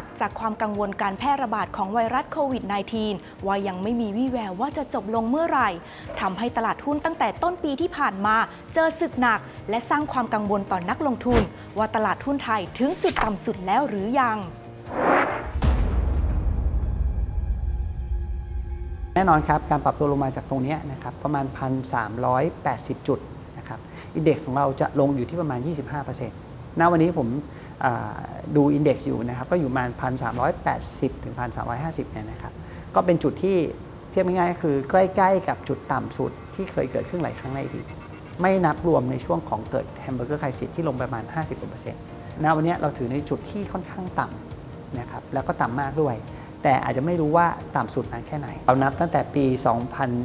ักจากความกังวลการแพร่ระบาดของไวรัสโควิด -19 ว่ายังไม่มีวี่แววว่าจะจบลงเมื่อไหร่ทำให้ตลาดหุ้นตั้งแต่ต้นปีที่ผ่านมา เจอศึกหนัก และสร้างความกังวลต่อนนักลงทุน ว่าตลาดหุ้นไทยถึงจุดต่ำสุดแล้วหรือยังแน่นอนครับการปรับตัวลงมาจากตรงนี้นะครับประมาณ 1,380 จุดนะครับอินเด็กซ์ของเราจะลงอยู่ที่ประมาณ 25%ณวันนี้ผม ดูอินเด็กซ์อยู่นะครับ ก็อยู่ประมาณ 1,380 ถึง 1,350 เนี่ยนะครับ ก็เป็นจุดที่เทียบง่ายๆก็คือใกล้ๆ กับจุดต่ำสุดที่เคยเกิดขึ้นหลายครั้งในอดีตไม่นับรวมในช่วงของเกิดแฮมเบอร์เกอร์ไครซิสที่ลงไปประมาณ 50%ณวันนี้เราถือในจุดที่ค่อนข้างต่ำนะครับแล้วก็ต่ำมากด้วย แต่อาจจะไม่รู้ว่าต่ำสุดนานแค่ไหน เรานับตั้งแต่ปี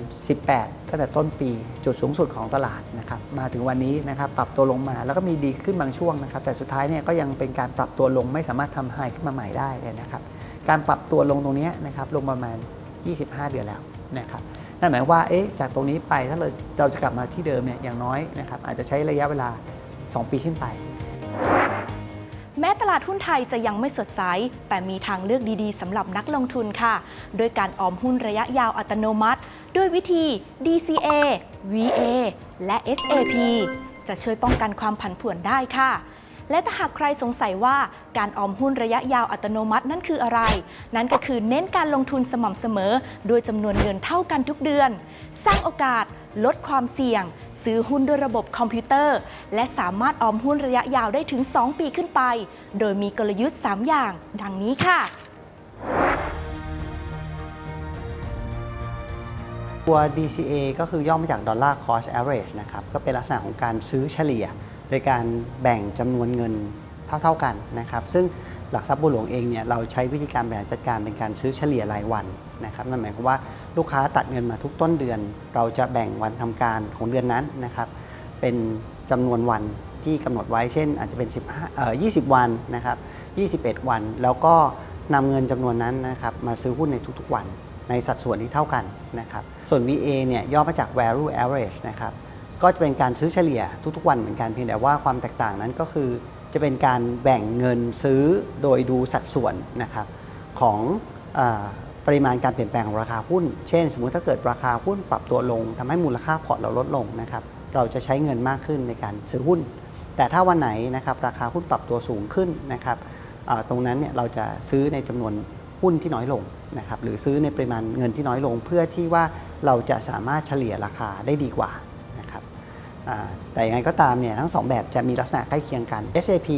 2018 ตั้งแต่ต้นปีจุดสูงสุดของตลาดนะครับมาถึงวันนี้นะครับปรับตัวลงมาแล้วก็มีดีขึ้นบางช่วงนะครับแต่สุดท้ายเนี่ยก็ยังเป็นการปรับตัวลงไม่สามารถทำไฮขึ้นมาใหม่ได้เลยนะครับการปรับตัวลงตรงนี้นะครับลงประมาณ 25 เดือนแล้วนะครับนั่นหมายว่าเอ๊ะจากตรงนี้ไปถ้าเราเราจะกลับมาที่เดิมเนี่ยอย่างน้อยนะครับอาจจะใช้ระยะเวลา 2 ปีขึ้นไป แม้ตลาดหุ้นไทยจะยังไม่สดใส แต่มีทางเลือกดีๆสำหรับนักลงทุนค่ะ โดยการออมหุ้นระยะยาวอัตโนมัติ ด้วยวิธี DCA VA และ SAP จะช่วยป้องกันความผันผวนได้ค่ะ และถ้าหากใครสงสัยว่าการออมหุ้นระยะยาวอัตโนมัตินั่นคืออะไร นั่นก็คือเน้นการลงทุนสม่ำเสมอโดยจำนวนเงินเท่ากันทุกเดือน สร้างโอกาส ลดความเสี่ยง ซื้อหุ้นด้วยระบบคอมพิวเตอร์ และสามารถออมหุ้นระยะยาวได้ถึง 2 ปีขึ้นไป โดยมีกลยุทธ์ 3 อย่าง ดังนี้ค่ะตัว DCA ก็คือย่อมาจาก Dollar Cost Average นะครับ ก็เป็นลักษณะของการซื้อเฉลี่ย โดยการแบ่งจำนวนเงินเท่า ๆกันนะครับ ซึ่งหลักทรัพย์บัวหลวงเองเนี่ยเราใช้วิธีการบริหารจัดการเป็นการซื้อเฉลี่ยรายวันนะครับนั่นหมายความว่าลูกค้าตัดเงินมาทุกต้นเดือน เราจะแบ่งวันทำการของเดือนนั้นนะครับ เป็นจำนวนวันที่กำหนดไว้เช่น อาจจะเป็น15เอ่อ20 วันนะครับ21 วัน แล้วก็นำเงินจำนวนนั้นนะครับมาซื้อหุ้นในทุกๆวันในสัดส่วนที่เท่ากันนะครับ ส่วน VA เนี่ยย่อมาจาก value average นะครับ ก็จะเป็นการซื้อเฉลี่ยทุกๆวันเหมือนกันเพียงแต่ว่าความแตกต่างนั้นก็คือจะเป็นการแบ่งเงินซื้อโดยดูสัดส่วนนะครับของอปริมาณการเปลี่ยนแปลงของราคาหุ้น เช่น สมมุติถ้าเกิดราคาหุ้นปรับตัวลงทำให้มูลค่าพอร์ตเราลดลงนะครับ เราจะใช้เงินมากขึ้นในการซื้อหุ้น แต่ถ้าวันไหนนะครับราคาหุ้นปรับตัวสูงขึ้นนะครับตรงนั้นเนี่ยเราจะซื้อในจำนวนหุ้นที่น้อยลงนะครับหรือซื้อในปริมาณเงินที่น้อยลง เพื่อที่ว่าเราจะสามารถเฉลี่ยราคาได้ดีกว่า แต่ยังไงก็ตามเนี่ยทั้ง 2 แบบจะมีลักษณะใกล้เคียงกัน SAP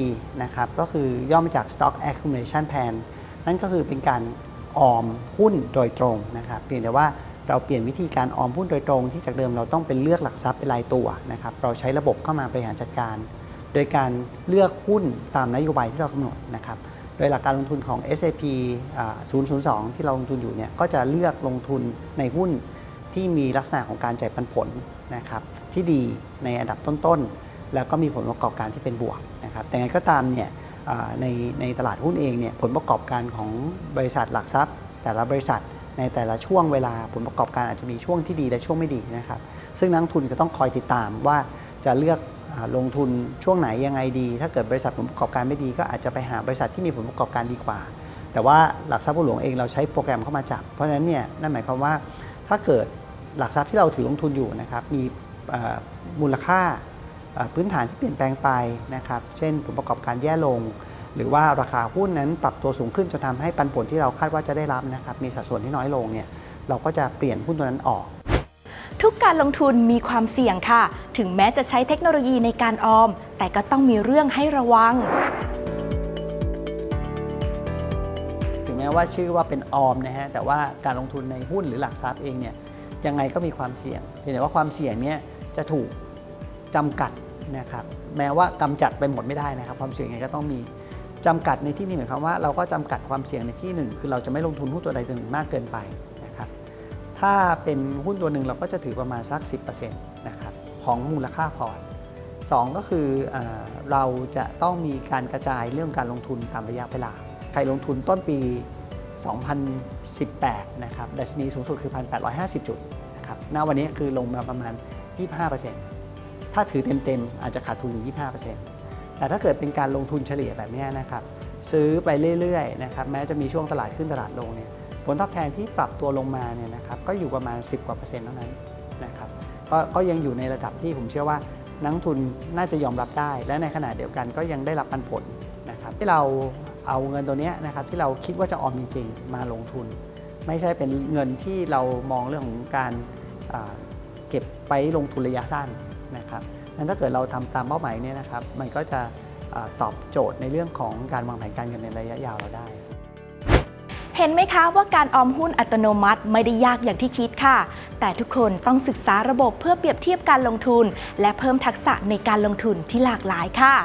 นะครับก็คือย่อมาจาก Stock Accumulation Plan นั่นก็คือเป็นการออมหุ้นโดยตรงนะครับเพียงแต่ว่าเราเปลี่ยนวิธีการออมหุ้นโดยตรงที่จากเดิมเราต้องเป็นเลือกหลักทรัพย์เป็นรายตัวนะครับเราใช้ระบบเข้ามาบริหารจัดการ โดยการเลือกหุ้นตามนโยบายที่เรากำหนดนะครับโดยหลักการลงทุนของ SAP 002 ที่เราลงทุนอยู่เนี่ยก็จะเลือกลงทุนในหุ้นที่มีลักษณะของการจ่ายปันผลนะครับ ที่ดีในอันดับต้นๆ แล้วก็มีผลประกอบการที่เป็นบวกนะครับ แต่ไงก็ตามเนี่ยในในตลาดหุ้นเองเนี่ยผลประกอบการของบริษัทหลักทรัพย์ แต่ละบริษัทในแต่ละช่วงเวลาผลประกอบการอาจจะมีช่วงที่ดีและช่วงไม่ดีนะครับ ซึ่งนักทุนจะต้องคอยติดตามว่าจะเลือกลงทุนช่วงไหนยังไงดี ถ้าเกิดบริษัทผลประกอบการไม่ดี ก็อาจจะไปหาบริษัทที่มีผลประกอบการดีกว่า แต่ว่าหลักทรัพย์หลวงเองเราใช้โปรแกรมเข้ามาจับ เพราะฉะนั้นเนี่ยนั่นหมายความว่าถ้าเกิดหลักทรัพย์ที่เราถือลงทุนอยู่นะครับมี มูลค่าเอ่อพื้นฐานที่เปลี่ยนแปลงไปนะครับ เช่นผลประกอบการแย่ลง หรือว่าราคาหุ้นนั้นปรับตัวสูงขึ้นจนทำให้ปันผลที่เราคาดว่าจะได้รับนะครับมีสัดส่วนที่น้อยลงเนี่ยเราก็จะเปลี่ยนหุ้นตัวนั้นออก ทุกการลงทุนมีความเสี่ยงค่ะ ถึงแม้จะใช้เทคโนโลยีในการออม แต่ก็ต้องมีเรื่องให้ระวัง ถึงแม้ว่าชื่อว่าเป็นออมนะฮะแต่ว่าการลงทุนในหุ้นหรือหลักทรัพย์เองเนี่ยยังไงก็มีความเสี่ยงเพียงแต่ว่าความเสี่ยงเนี่ย จะถูกจำกัดนะครับแม้ว่ากำจัดไปหมดไม่ได้นะครับ ความเสี่ยงยังไงก็ต้องมีจำกัดในที่นี้หมายความว่าเราก็จำกัดความเสี่ยงในที่หนึ่งคือเราจะไม่ลงทุนหุ้นตัวใดตัวหนึ่งมากเกินไปนะครับถ้าเป็นหุ้นตัวหนึ่งเราก็จะถือประมาณสัก 10%นะครับของมูลค่าพอร์ตสองก็คืออเราจะต้องมีการกระจายเรื่องการลงทุนตามระยะเวลา ใครลงทุนต้นปี 2018 นะครับดัชนีสูงสุดคือ 1,850 จุดนะครับ ณ วันนี้คือลงมาประมาณ 25%ถ้าถือเต็มๆอาจจะขาดทุนถึง 25%แต่ถ้าเกิดเป็นการลงทุนเฉลี่ยแบบนี้นะครับซื้อไปเรื่อยๆนะครับแม้จะมีช่วงตลาดขึ้นตลาดลงเนี่ยผลตอบแทนที่ปรับตัวลงมาเนี่ยนะครับก็อยู่ประมาณ 10 กว่าเปอร์เซ็นต์เท่านั้นนะครับก็ก็ยังอยู่ในระดับที่ผมเชื่อว่านักทุนน่าจะยอมรับได้ และในขณะเดียวกันก็ยังได้รับปันผลนะครับที่เราเอาเงินตัวเนี้ยนะครับที่เราคิดว่าจะออมจริงๆมาลงทุน ไม่ใช่เป็นเงินที่เรามองเรื่องของการ เก็บไปลงทุนระยะสั้นนะครับนั้นถ้าเกิดเราทำตามเป้าหมายเนี่ยนะครับ มันก็จะอาตอบโจทย์ในเรื่องของการวางแผนการเงินในระยะยาวเราได้ เห็นไหมคะว่าการออมหุ้นอัตโนมัติไม่ได้ยากอย่างที่คิดค่ะ แต่ทุกคนต้องศึกษาระบบเพื่อเปรียบเทียบการลงทุน และเพิ่มทักษะในการลงทุนที่หลากหลายค่ะ